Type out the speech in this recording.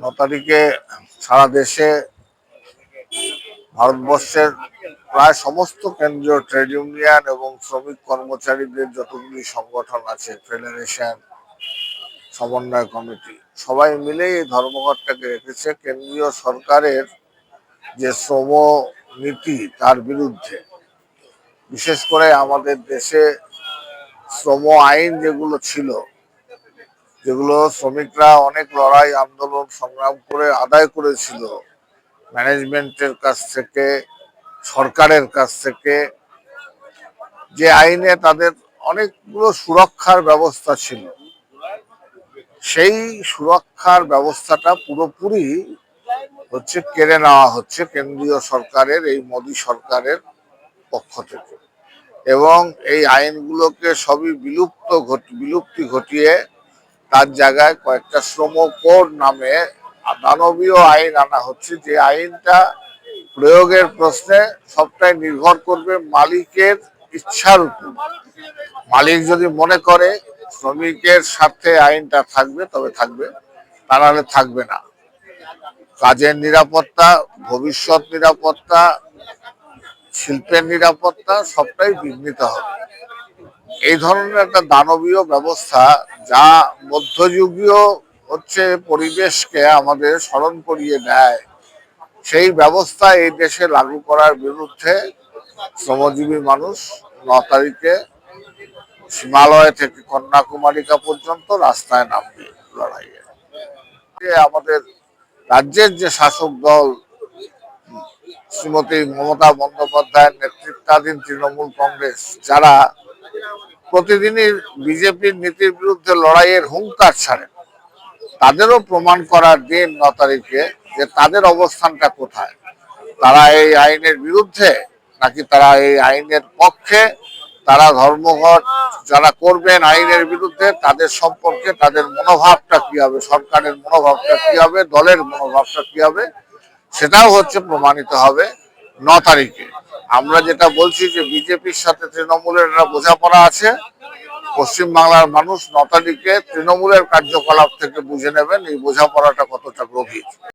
ন তারিখে সারা দেশে ভারতবর্ষের প্রায় সমস্ত কেন্দ্রীয় ট্রেড ইউনিয়ন এবং শ্রমিক কর্মচারীদের যতগুলি সংগঠন আছে ফেডারেশন সমন্বয় কমিটি, সবাই মিলে এই ধর্মঘটটাকে রেখেছে। কেন্দ্রীয় সরকারের যে শ্রম নীতি, তার বিরুদ্ধে। বিশেষ করে আমাদের দেশে শ্রম আইন যেগুলো ছিল যেগুলো শ্রমিকরা অনেক লড়াই, আন্দোলন, সংগ্রাম করে আদায় করেছিল। ম্যানেজমেন্টের কাছ থেকে, সরকারের কাছ থেকে। যে আইনে তাদের অনেকগুলো সুরক্ষার ব্যবস্থা ছিল। সেই সুরক্ষার ব্যবস্থাটা পুরোপুরি হচ্ছে কেড়ে নেওয়া হচ্ছে কেন্দ্রীয় সরকারের, এই মোদী সরকারের পক্ষ থেকে। এবং এই আইনগুলোকে সবই বিলুপ্ত বিলুপ্তি ঘটিয়ে তার জায়গায় কয়েকটা শ্রম কোড নামে দানবীয় আইন আনা হচ্ছে। যে আইনটা প্রয়োগের প্রশ্নে সবটাই নির্ভর করবে মালিকের ইচ্ছার উপর। মালিক যদি মনে করে শ্রমিকের স্বার্থে আইনটা থাকবে, তবে থাকবে, তা নাহলে থাকবে না। কাজের নিরাপত্তা, ভবিষ্যৎ নিরাপত্তা, শিল্পের নিরাপত্তা, সবটাই বিঘ্নিত হবে। এই ধরনের একটা দানবীয় ব্যবস্থা যা মধ্যযুগীয় হচ্ছে পরিবেশকে আমাদের স্মরণ করিয়ে দেয়, সেই ব্যবস্থা এই দেশে লাগু করার বিরুদ্ধে শ্রমজীবী মানুষ ন তারিখে হিমালয় থেকে কন্যাকুমারিকা পর্যন্ত রাস্তায় নামবে লড়াইয়ে। আমাদের রাজ্যের যে শাসক দল, শ্রীমতী মমতা বন্দ্যোপাধ্যায়ের নেতৃত্বাধীন তৃণমূল কংগ্রেস, যারা প্রতিদিনই বিজেপির নীতির বিরুদ্ধে লড়াইয়ের হুঙ্কার ছাড়েন তাদেরও প্রমাণ করার দিন ন তারিখে যে তাদের অবস্থানটা কোথায়। তারা এই আইনের বিরুদ্ধে নাকি তারা এই আইনের পক্ষে? তারা ধর্মঘট যারা করবেন আইনের বিরুদ্ধে, তাদের সম্পর্কে তাদের মনোভাবটা কি হবে? সরকারের মনোভাবটা কি হবে? দলের মনোভাবটা কি হবে? সেটাও হচ্ছে প্রমাণিত হবে। ন তারিখে। আমরা যেটা বলছি যে বিজেপির সাথে তৃণমূলের একটা বোঝাপড়া আছে, পশ্চিমবাংলার মানুষ ন তারিখে তৃণমূলের কার্যকলাপ থেকে বুঝে নেবেন এই বোঝাপড়াটা কতটা গভীর।